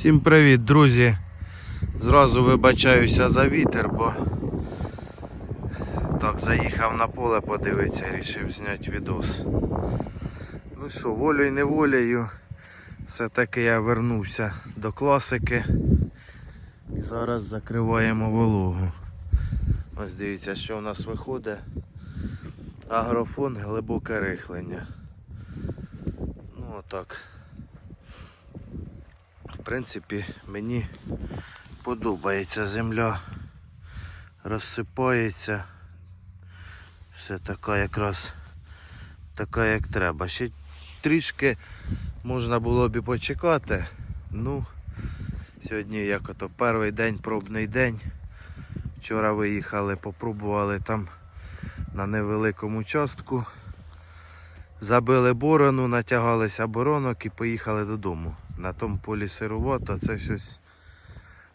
Всім привіт, друзі! Зразу вибачаюся за вітер, бо так, заїхав на поле подивитися, рішив зняти відос. Ну що, волею неволею, все-таки я вернувся до класики. І зараз закриваємо вологу. Ось дивіться, що у нас виходить. Агрофон, глибоке рихлення. Ну отак. Принципі, мені подобається земля. Розсипається. Все така якраз така як треба. Ще трішки можна було б і почекати. Ну, сьогодні як ото перший день, пробний день. Вчора виїхали, попробували там на невеликому частку. Забили борону, натягалися боронок і поїхали додому. На тому полі сировато, це щось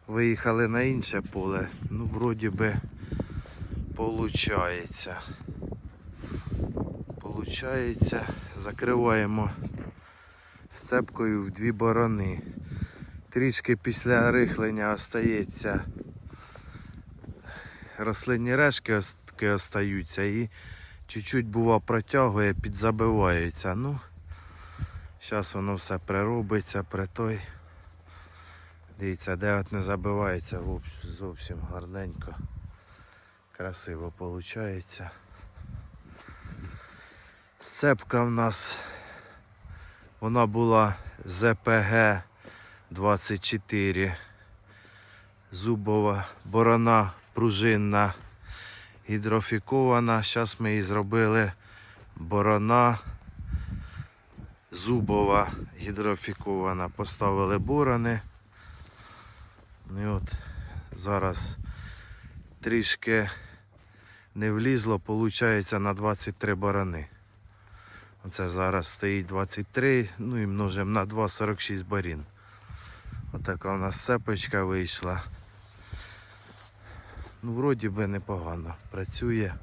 виїхали на інше поле. Ну, вроді би, получається. Получається, закриваємо сцепкою в дві борони. Трішки після рихлення остається рослинні решки остаються і чуть-чуть бува протягує, підзабивається. Ну, зараз воно все приробиться при той. Дивіться, де от не забивається зовсім гарненько. Красиво виходить. Сцепка в нас вона була ЗПГ 24. Зубова борона пружинна гідрофікована. Зараз ми її зробили борона зубова гідрофікована. Поставили борони. І от зараз трішки не влізло, виходить на 23 борони. Оце зараз стоїть 23, ну і множимо на 2 46 барін. Отака у нас сепочка вийшла. Ну, вроді би непогано. Працює.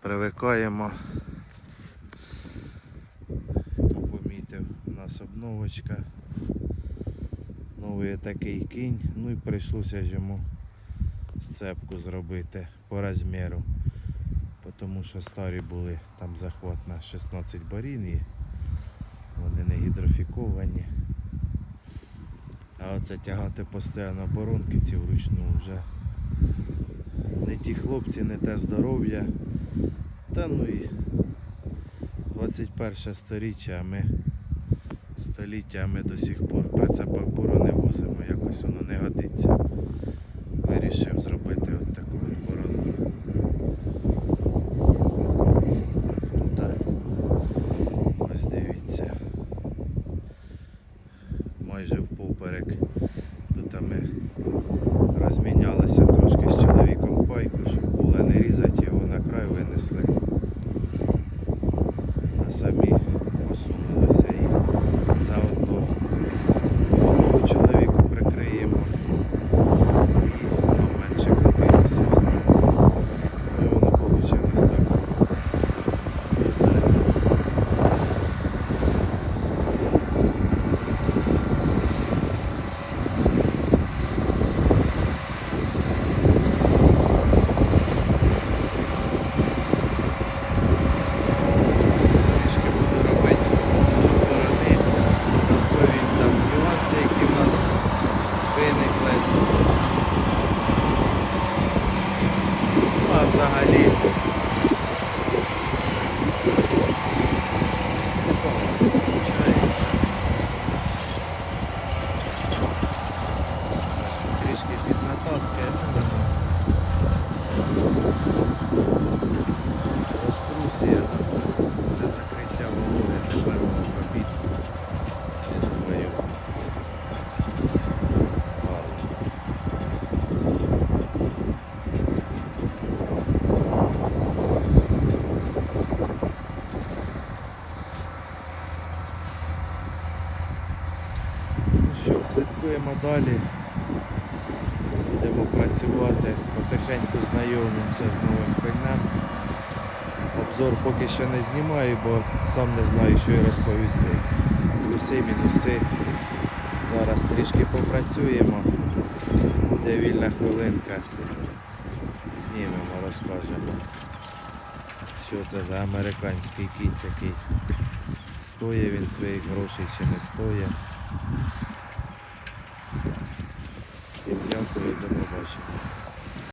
Привикаємо. Хто помітив, у нас обновочка. Новий такий кінь. Ну і прийшлося йому сцепку зробити по розміру. Тому що старі були, там захват на 16 барін і вони не гідрофіковані. А оце тягати постійно боронки ці вручну вже не ті хлопці, не те здоров'я. Та ну і 21 сторіччя, а ми століття ми до сих пор в прицепах буру не возимо, якось воно не годиться. Вирішив зробити от таку борону. Слідкуємо далі. Будемо працювати, потихеньку знайомимося з новим пенем. Обзор поки що не знімаю, бо сам не знаю, що й розповісти. Плюси, мінуси. Зараз трішки попрацюємо. Буде вільна хвилинка. Знімемо, розкажемо. Що це за американський кінь такий. Стоє він своїх грошей чи не стоїть. Sim, dia 和谐